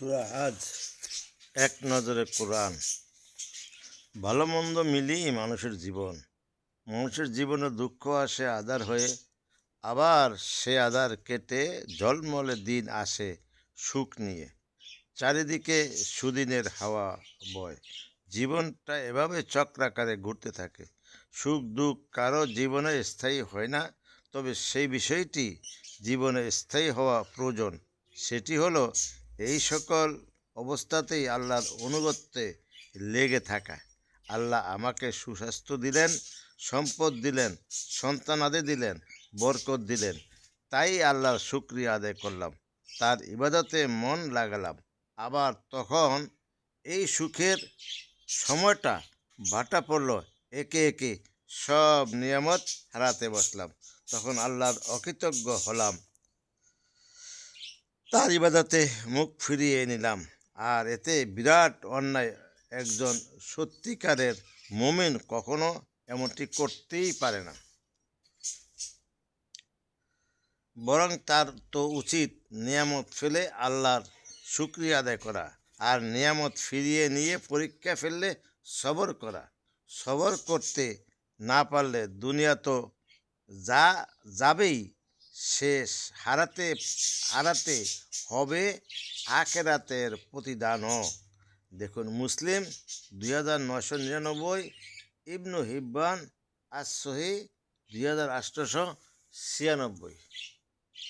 সুরা আজ এক নজরে কোরআন। ভালো মন্দ মিলিয়ে মানুষের জীবন। মানুষের জীবনে দুঃখ আসে, আদার হয়ে। আবার সে আদার কেটে জলমলে দিন আসে সুখ নিয়ে। চারিদিকে সুদিনের হাওয়া বয়। জীবনটা এভাবে চক্রাকারে ঘুরতে থাকে। সুখ দুঃখ কারও জীবনে স্থায়ী হয় না, তবে সেই বিষয়টি জীবনে স্থায়ী হওয়া প্রয়োজন। সেটি হলো এই সকল অবস্থাতেই আল্লাহর অনুগত্যে লেগে থাকা। আল্লাহ আমাকে সুস্বাস্থ্য দিলেন, সম্পদ দিলেন সন্তানাদি দিলেন, বরকত দিলেন। তাই আল্লাহর শুক্রিয়া আদায় করলাম, তার ইবাদতে মন লাগালাম। আবার তখন এই সুখের সময়টা ভাটা পড়ল, একে একে সব নিয়ামত হারাতে বসলাম। তখন আল্লাহর অকৃতজ্ঞ হলাম। তার ইবাদতে মুখ ফিরিয়ে নিলাম। আর এতে বিরাট অন্যায় একজন সত্যিকারের মোমেন কখনো এমনটি করতেই পারে না। বরং তার তো উচিত নিয়ামত ফেলে আল্লাহর শুক্রিয়া আদায় করা আর নিয়ামত ফিরিয়ে নিয়ে পরীক্ষা ফেললে সবর করা। সবর করতে না পারলে দুনিয়া তো যা যাবেই শেষ হারাতে হারাতে হবে আখেরাতের প্রতিদানও। দেখুন মুসলিম দুই হাজার নশো নিরানব্বই, ইবনু হিব্বান আর সহি দুই হাজার আটশোশো ছিয়ানব্বই।